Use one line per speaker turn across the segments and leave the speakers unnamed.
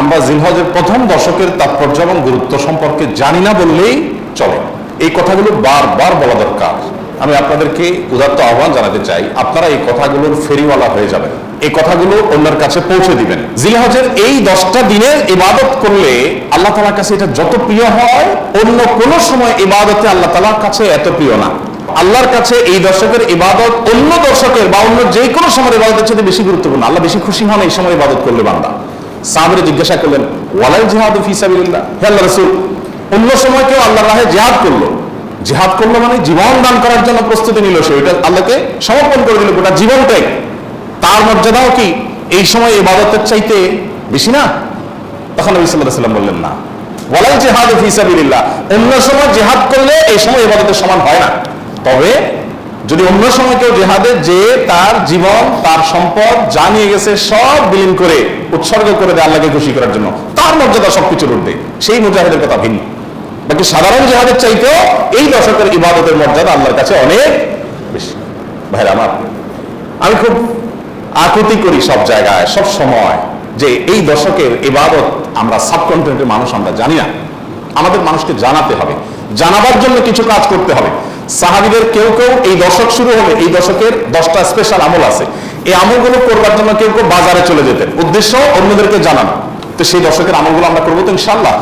আমরা জিলহজের প্রথম দশকের তাৎপর্য এবং গুরুত্ব সম্পর্কে জানি না বললেই চলে। এই কথাগুলো বারবার বলা দরকার। আমি আপনাদেরকে উদাত্ত আহ্বান জানাতে চাই, আপনারা এই কথাগুলোর ফেরিওয়ালা হয়ে যাবেন। এই কথাগুলো অন্যের কাছে পৌঁছে দিবেন। জিলহজের এই দশটা দিনের ইবাদত করলে আল্লাহ তালার কাছে এটা যত প্রিয় হয়, অন্য কোনো সময় ইবাদতে আল্লাহ তালার কাছে এত প্রিয় না। আল্লাহর কাছে এই দর্শকের ইবাদত অন্য দর্শকের বা অন্য যে কোনো সময় ইবাদতের চেয়ে বেশি গুরুত্বপূর্ণ। আল্লাহ বেশি খুশি হন এই সময় ইবাদত করলে বান্দা। সাহাবিরে জিজ্ঞাসা করলেন ওয়ালাই জিহাদ ফি সাবিলিল্লাহ? হে আল্লাহ রাসূল, অন্য সময় কেউ আল্লাহর রাহে জিহাদ করল। জিহাদ করল মানে জীবন দান করার জন্য প্রস্তুতি নিল সে ওইটা আল্লাহকে সমর্পণ করে দিল গোটা জীবনটাই। তার মর্যাদাও কি এই সময় ইবাদতের চাইতে বেশি না? তখন নবী আলাইহি সাল্লাম বললেন, না। ওয়ালাই জিহাদ ফি সাবিলিল্লাহ। অন্য সময় জিহাদ করলে এই সময় ইবাদতের সমান হয় না। তবে যদি অন্য সময় কেউ জেহাদে যে তার জীবন, তার সম্পদ জানিয়ে গেছে, সব বিলীন করে উৎসর্গ করে দেয় আল্লাহকে খুশি করার জন্য। তার মর্যাদা সবকিছুর ঊর্ধ্বে। সেই মুজাহিদের কথা ভিন্ন। বাকি সাধারণ জেহাদের চাইতেও এই দশকের ইবাদতের মর্যাদা আল্লাহর কাছে অনেক বেশি। ভাইরা আমার, আমি খুব আকুতি করি সব জায়গায়, সব সময় যে এই দশকের ইবাদত আমরা সাবকন্টিনেন্টের মানুষ আমরা জানি না। আমাদের মানুষকে জানাতে হবে। জানাবার জন্য কিছু কাজ করতে হবে। সাহাবিদের কেউ কেউ এই দশক শুরু হলে এই দশকের দশটা স্পেশাল আমল আছে। এই আমলগুলো করবার জন্য কেউ কেউ বাজারে চলে যেতেন। উদ্দেশ্য, অন্যদেরকে জানানো। তো সেই দশকের আমলগুলো আমরা করব তো ইনশাল্লাহ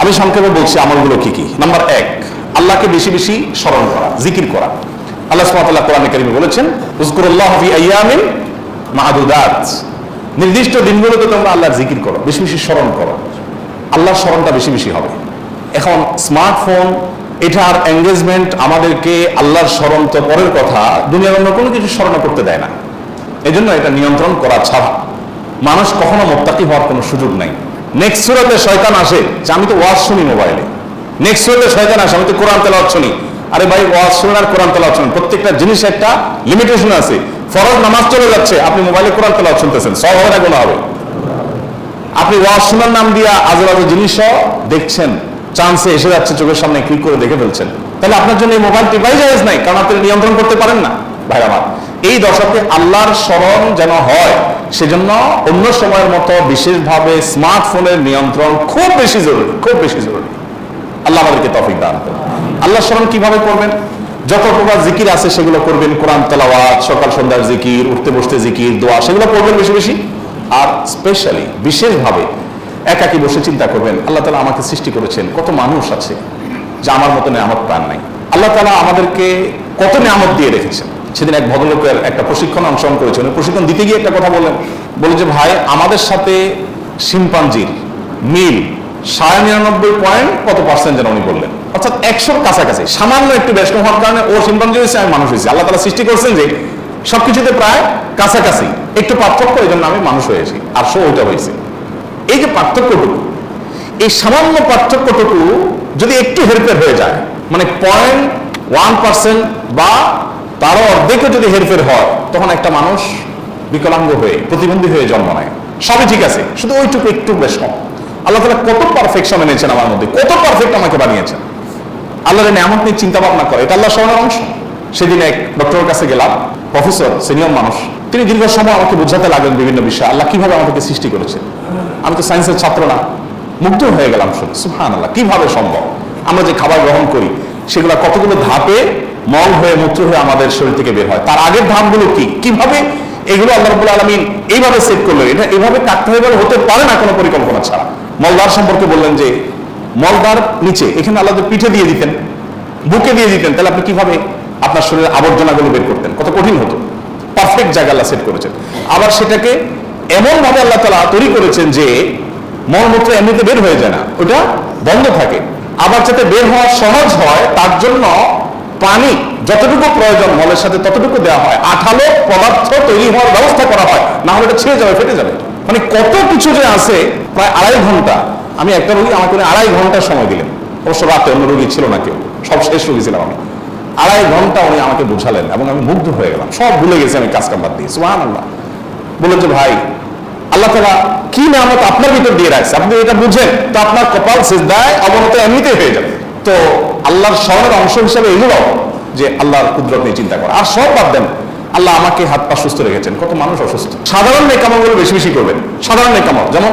আমি সংক্ষেপে বলছি আমলগুলো কি কি। নাম্বার এক, আল্লাহকে বেশি বেশি স্মরণ করা, জিকির করা। আল্লাহ সুবহানাহু কোরআনে বলেছেন আইয়ামিন মা'দুদাত নির্দিষ্ট দিনগুলোতে তোমরা আল্লাহর জিকির করো, বেশি বেশি স্মরণ করো। আল্লাহর স্মরণটা বেশি বেশি হবে। এখন স্মার্টফোন এটার এঙ্গেজমেন্ট আমাদেরকে আল্লাহর স্মরণ তো পরের কথা, দুনিয়ার অন্য কোনো কিছু স্মরণ করতে দেয় না। এই জন্য এটা নিয়ন্ত্রণ করা ছাড়া মানুষ কখনো মোত্তাকি হওয়ার কোনো সুযোগ নাই। নেক্সট সুরাতে শয়তান আসে, যে আমি তো ওয়াজ শুনি মোবাইলে নেক্সট সুরাতে শয়তান আসে, আমি তো কোরআন তেলাওয়াত শুনি। আরে ভাই, ওয়াজ শুনুন আর কোরআন তেলাওয়াত শুনুন। প্রত্যেকটা জিনিস একটা লিমিটেশন আছে। ফরজ নামাজ চলে যাচ্ছে, আপনি মোবাইলে কোরআন তেলাওয়াত শুনতেছেন, সব হবে না কোনো হবে? আপনি ওয়াজ শোনার নাম দিয়া আজে বাজে জিনিসও দেখছেন। চান্সে এসে যাচ্ছে, চোখের সামনে ক্লিক করে দেখে ফেলছেন। তাহলে আপনার জন্য এই মোবাইল টিপাই জায়েজ নাই, কারণ আপনি নিয়ন্ত্রণ করতে পারেন না। ভাই আমার, এই দশকে আল্লাহর স্মরণ যেন হয়, সেজন্য অন্য সময়ের মতো বিশেষভাবে স্মার্টফোনের নিয়ন্ত্রণ খুব বেশি জরুরি, খুব বেশি জরুরি। আল্লাহ আমাদেরকে তফিক দান করুন। আল্লাহ স্মরণ কীভাবে করবেন? যত প্রকার জিকির আছে, সেগুলো করবেন কোরআন তেলাওয়াত, সকাল সন্ধ্যার জিকির উঠতে বসতে জিকির দোয়া, সেগুলো করবেন বেশি বেশি। আর স্পেশালি বিশেষভাবে একাকি বসে চিন্তা করবেন, আল্লাহ তালা আমাকে সৃষ্টি করেছেন, কত মানুষ আছে যা আমার মতো নেয়ামত প্রাণ নাই। আল্লাহ তালা আমাদেরকে কত নেয়ামত দিয়ে রেখেছেন। সেদিন এক ভদ্রলোকের একটা প্রশিক্ষণ অংশগ্রহণ করেছেন। প্রশিক্ষণ দিতে গিয়ে একটা কথা বললেন। বলে যে, ভাই, আমাদের সাথে শিম্পাঞ্জির মিল সাড়ে নিরানব্বই পয়েন্ট কত পার্সেন্ট যেন উনি বললেন? অর্থাৎ একশোর কাছাকাছি, সামান্য একটু ব্যস্ত হওয়ার কারণে ও শিম্পাঞ্জি হয়েছে, আমি মানুষ হয়েছি। আল্লাহ তালা সৃষ্টি করছেন যে, সবকিছুতে প্রায় কাছাকাছি, একটু পার্থক্য এই জন্য আমি মানুষ হয়েছি। আর সো ওইটা হয়েছে। এই যে পার্থক্যটুকু, এই সামান্য পার্থক্যটুকু যদি একটু হেরফের হয়ে যায় মানে পয়েন্ট ওয়ান পার্সেন্ট বা তারও অর্ধেকও যদি হেরফের হয়, তখন একটা মানুষ বিকলাঙ্গ হয়ে, প্রতিবন্ধী হয়ে জন্ম নেয়। সবই ঠিক আছে, শুধু ওইটুকু একটু বেশ কম। আল্লাহ তালা কত পারফেকশন এনেছেন আমার মধ্যে, কত পারফেক্ট আমাকে বানিয়েছেন। আল্লাহর নেয়ামত নিয়ে চিন্তা ভাবনা করে, এটা আল্লাহ স্মরণের অংশ। সেদিন এক ডক্টরের কাছে গেলাম প্রফেসর, সিনিয়র মানুষ, তিনি দীর্ঘ সময় আমাকে বোঝাতে লাগলেন বিভিন্ন বিষয়। আল্লাহ কীভাবে আমাদেরকে সৃষ্টি করেছে আমি তো সায়েন্সের ছাত্র না। মুগ্ধ হয়ে গেলাম শুনে। সুহান আল্লাহ কীভাবে সম্ভব? আমরা যে খাবার গ্রহণ করি, সেগুলো কতগুলো ধাপে মল হয়ে মূত্র হয়ে আমাদের শরীর থেকে বের হয়? তার আগের ধাপগুলো কি? কীভাবে এগুলো আল্লাহ আলমিন এইভাবে সেট করল? এটা এভাবে কাটতে হয়ে হতে পারে না কোনো পরিকল্পনা ছাড়া। মলদার সম্পর্কে বললেন যে মলদার নিচে, এখানে আল্লাহ পিঠে দিয়ে দিতেন, বুকে দিয়ে দিতেন। তাহলে আপনি কীভাবে আপনার শরীরের আবর্জনাগুলো বের করতেন। কত কঠিন হতো। পারফেক্ট জায়গা আল্লাহ সেট করেছেন। আবার সেটাকে এমন ভাবে আল্লাহ তালা তৈরি করেছেন যে মলমূত্র এমনিতে বের হয়ে যায় না। ওটা বন্ধ থাকে। আবার যাতে বের হওয়া সহজ হয়, তার জন্য পানি যতটুকু প্রয়োজন, মলের সাথে ততটুকু দেওয়া হয়। আঠালো পদার্থ তৈরি হওয়ার ব্যবস্থা করা হয়। না হলে এটা ছিঁড়ে যাবে, ফেটে যাবে। মানে কত কিছু যে আছে, প্রায় আড়াই ঘণ্টা। আমি একটা রোগী, আমাকে আড়াই ঘণ্টা সময় দিলেন। অবশ্য রাতে অন্য রোগী ছিল না কেউ। সব শেষ রোগী ছিলাম আমি। আড়াই ঘণ্টা উনি আমাকে বুঝালেন এবং আমি মুগ্ধ হয়ে গেলাম। সব ভুলে গেছি আমি কাজ কাম বাদ দিয়ে। সুহান আল্লাহ বললেন যে, ভাই, আল্লাহ তালা কি নামত আপনার ভিতর দিয়ে রাখছে? আপনি এটা বুঝেন, তো আপনার কপাল সিজদায় অবনত এমনিতেই হয়ে যাবে। তো আল্লাহর স্মরণের অংশ হিসেবে এগুলো যে আল্লাহর কুদরত নিয়ে চিন্তা করা। আর সব বাদ দেন, আল্লাহ আমাকে হাত পা সুস্থ রেখেছেন। কত মানুষ অসুস্থ। সাধারণ নেকামলগুলো বেশি বেশি করবেন। সাধারণ নেকামল যেমন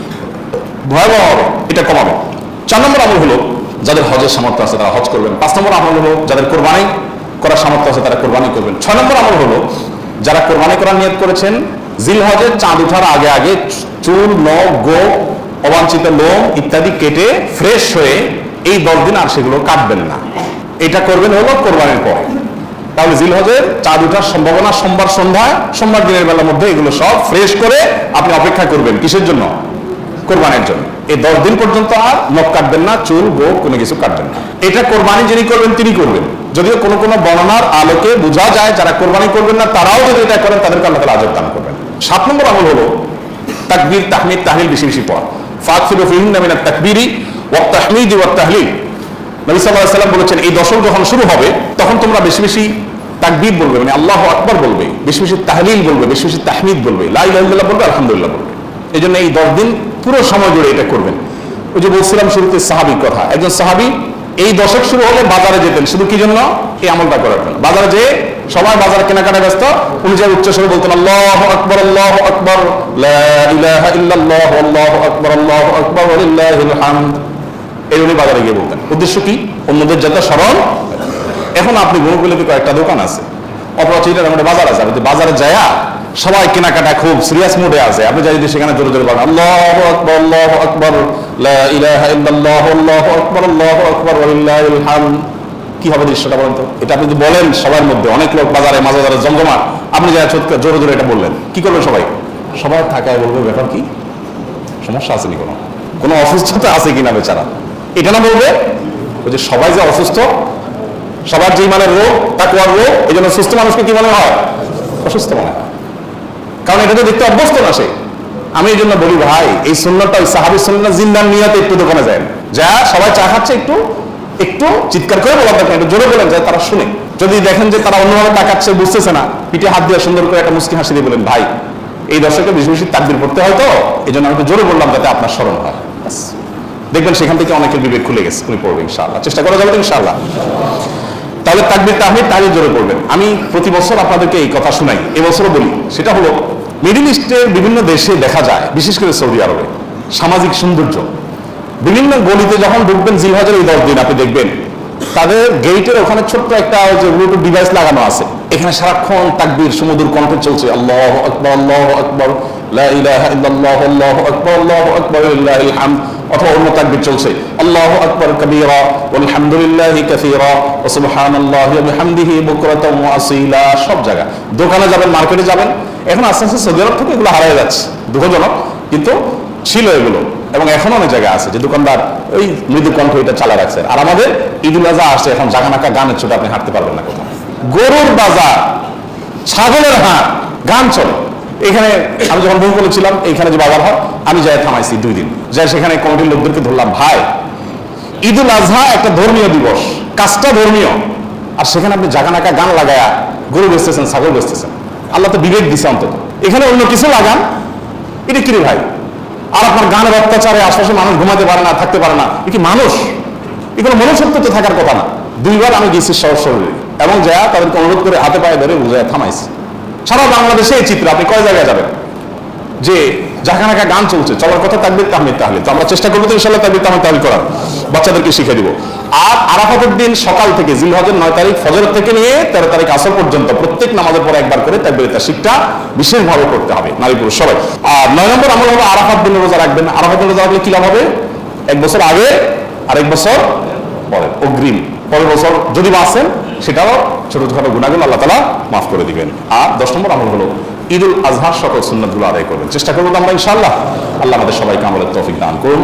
ভয়াবহ হবে এটা কমাবে। চার নম্বর আমল হলো, যাদের হজের সামর্থ্য আছে তারা হজ করবেন। পাঁচ নম্বর আমল হলো, যাদের কোরবানি করার সামর্থ্য আছে তারা কোরবানি করবেন। ছয় নম্বর আমল হলো, যারা কোরবানি করার করেছেন জিল চাঁদ আগে আগে চুল গো, অবাঞ্ছিত লোম ইত্যাদি কেটে ফ্রেশ হয়ে এই দশ দিন আর সেগুলো কাটবেন না। এটা করবেন হলো কোরবানির পরে। তাহলে জিল হজের চাঁদ উঠার সম্ভাবনা সোমবার সন্ধ্যায়, সোমবার দিনের বেলার মধ্যে এগুলো সব ফ্রেশ করে আপনি অপেক্ষা করবেন। কিসের জন্য? কোরবানির জন্য। এই দশ দিন পর্যন্ত আর নখ কাটবেন না, চুল গো কোনো কিছু কাটবেন না। এটা কোরবানি যিনি করবেন, তিনি করবেন। যদিও কোনো কোনো বর্ণনার আলোকে বোঝা যায়, যারা কোরবানি করবেন না, তারাও যদি এটা করেন, তাদেরকে আল্লাহ তালা আজব দান করবেন। সাত নম্বর আমল হলো তাকবীর, তাহমিদ, তাহলিল বেশি বেশি পড়া। তাকবীরি তাহমিদি তাহলিল। নবী আলাইহি সাল্লাম বলেছেন, এই যখন শুরু হবে, তখন তোমরা বেশি বেশি তাকবীর বলবে মানে আল্লাহু আকবার বলবে। বেশি বেশি তাহলিল বলবে, বেশি বেশি তাহমিদ বলবে। লা ইলাহা বলবে, আলহামদুলিল্লাহ বলবে। এই জন্য এই দশ দিন পুরো সময় জুড়ে এটা করবেন। ওই যে বলছিলাম শুরুতে সাহাবির কথা, একজন সাহাবি এই দশক শুরু হলে বাজারে যেতেন, শুধু কি জন্য? এই আমলটা করার জন্য। বাজারে যে সবাই বাজার কেনাকাটা ব্যস্ত, উনি যে উচ্চ স্বরে বলতেন, আল্লাহ আকবর আল্লাহ আকবর আল্লাহু আকবর আল্লাহু আকবর এই উনি বাজারে গিয়ে বলতেন। উদ্দেশ্য কি? অন্যদের যাতে স্মরণ। এখন আপনি বহুগুলিতে কয়েকটা দোকান আছে অপরাচিটার আমাদের বাজার আছে। আপনি বাজারে যায়া সবাই কেনাকাটা খুব সিরিয়াস মোডে আছে, আপনি যাই সেখানে জোরে জোরে বলেন, আল্লাহ আকবর আল্লাহ আকবর, লা ইলাহা আকবর, আল্লাহু আকবর ওয়ালিল্লাহিল কি হবে দৃশ্যটা বলেন তো? এটা আপনি যদি বলেন সবার মধ্যে, অনেক লোক বাজারে মাঝে বাজারে জমজমাট, আপনি যা চোটকা জোরে জোরে এটা বললেন, কি করবেন সবাই? সবার থাকায় বলবে, ব্যাপার কি? সমস্যা আছে নি কোনো? কোনো অসুস্থতা আছে কিনা বেচারা? এটা না বলবে ওই যে সবাই যে অসুস্থ সবার যে মানের রোগ, তাকুয়ার রোগ, এই জন্য সুস্থ মানুষকে কি মনে হয়? অসুস্থ মনে হয়। কারণ এটা তো দেখতে অভ্যস্ত না সে। আমি এই জন্য বলি, ভাই, এই সুন্নতটা ওই সাহাবি সুন্নত জিন্দার নিয়তে একটু দোকানে যায়। যা সবাই চা খাচ্ছে একটু একটু চিৎকার করে বলা দরকার একটু জোরে বলেন যায় তারা শুনে। যদি দেখেন যে তারা অন্যভাবে তাকাচ্ছে, বুঝতেছে না, পিঠে হাত দিয়ে সুন্দর করে একটা মুসকি হাসি দিয়ে বলেন, ভাই, এই দর্শকে বেশি বেশি তাকবির পড়তে হয় তো? এই জন্য আমি একটু জোরে বললাম যাতে আপনার স্মরণ হয়। দেখবেন সেখান থেকে অনেকের বিবেক খুলে গেছে, উনি পড়বে ইনশাআল্লাহ। চেষ্টা করা যাবে ইনশাআল্লাহ। তাহলে তাকবির তাহমিদ তাহলিল জোরে পড়বেন আমি প্রতি বছর আপনাদেরকে এই কথা শুনাই। এবছরও বলি, সেটা হলো মিডিল ইস্টের বিভিন্ন দেশে দেখা যায়, বিশেষ করে সৌদি আরবে, সামাজিক সৌন্দর্য। বিভিন্ন গলিতে যখন ঢুকবেন জিলহাজের এই দশ দিন, আপনি দেখবেন, তাদের গেটের ওখানে ছোট্ট একটা যে ব্লুটুথ ডিভাইস লাগানো আছে। এখানে সারাক্ষণ তাকবির, সুমধুর কণ্ঠে চলছে, আল্লাহ আকবর আল্লাহ আকবর, লা ইলাহা ইল্লাল্লাহ, আল্লাহু আকবর আল্লাহু আকবর, লিল্লাহিল হামদ। অথবা অন্য তাকবীর চলছে। আল্লাহ আকবর কবীরা, ওয়ালহামদুলিল্লাহি কাসীরা, ওয়া সুবহানাল্লাহি ওয়া বিহামদিহি বুকরাতাও ওয়া আসীলা, সব জায়গা দোকানে যাবেন, মার্কেটে যাবেন, এখন আস্তে আস্তে সৌদি আরব থেকে এগুলো হারিয়ে যাচ্ছে। দুঃখজনক, কিন্তু ছিল এগুলো। এবং এখন অনেক জায়গায় আছে যে দোকানদার ওই মৃদু কণ্ঠ এটা চালা রাখছে। আর আমাদের ঈদুল আজহা আসছে, এখন জাগানাকা গানের ছোট আপনি হাঁটতে পারবেন না কোথাও। গরুর বাজার, ছাগলের হাট, গান চলে। এখানে আমি যখন বহু বলেছিলাম, এখানে যে বাবার হাট আমি যাই থামাইছি দুই দিন। যাই সেখানে কমিটির লোকদেরকে ধরলাম, ভাই, ঈদুল আজহা একটা ধর্মীয় দিবস, কাজটা ধর্মীয়। আর সেখানে আপনি জাগানাকা গান লাগায়া গরু বেচতেছেন, ছাগল বেচতেছেন। আল্লাহ তো বিবেক দিছে অন্তত। এখানে অন্য কিছু লাগান? এটা কি রে ভাই? আর আপনার গানের অত্যাচারে আশপাশে মানুষ ঘুমাতে পারে না, থাকতে পারে না। কি মানুষ? এগুলো মনুষ্যত্ব তো থাকার কথা না। দুইবার আমি গেছি শহর শহরে এবং যা তাদেরকে অনুরোধ করে হাতে পায়ে ধরে বুঝায় থামাইছি। সারা বাংলাদেশে এই চিত্র, আপনি কয় জায়গায় যাবেন? যে জাহানাকা গান চলছে, চলার কথা থাকবে তাহমিদ তাহলে তো আমরা চেষ্টা করব তো ইনশাল্লাহ তাহলে তাহমিদ তাহলে করার। বাচ্চাদেরকে শিখে দিব। আর আরাফাতের দিন সকাল থেকে জিলহজের নয় তারিখ ফজর থেকে নিয়ে তেরো তারিখ আসর পর্যন্ত প্রত্যেক নামাজের পরে একবার করে তাকবির শিখটা বিশেষভাবে করতে হবে, নারী পুরুষ সবাই। আর নয় নম্বর আমল হবে আরাফাত দিনে রোজা রাখবেন। আরাফাত রোজা রাখলে কি লাভ হবে? এক বছর আগে আর এক বছর পরে। অগ্রিম। পরের বছর যদি বাঁচেন সেটাও ছোটোখাটো গুণাগুলো আল্লাহ তালা মাফ করে দিবেন। আর দশ নম্বর আমল হলো, ঈদুল আজহার সকল সুন্নতগুলো আদায় করবেন। চেষ্টা করব আমরা, ইনশাআল্লাহ। আল্লাহ আমাদের সবাইকে আমাদের তৌফিক দান করুন।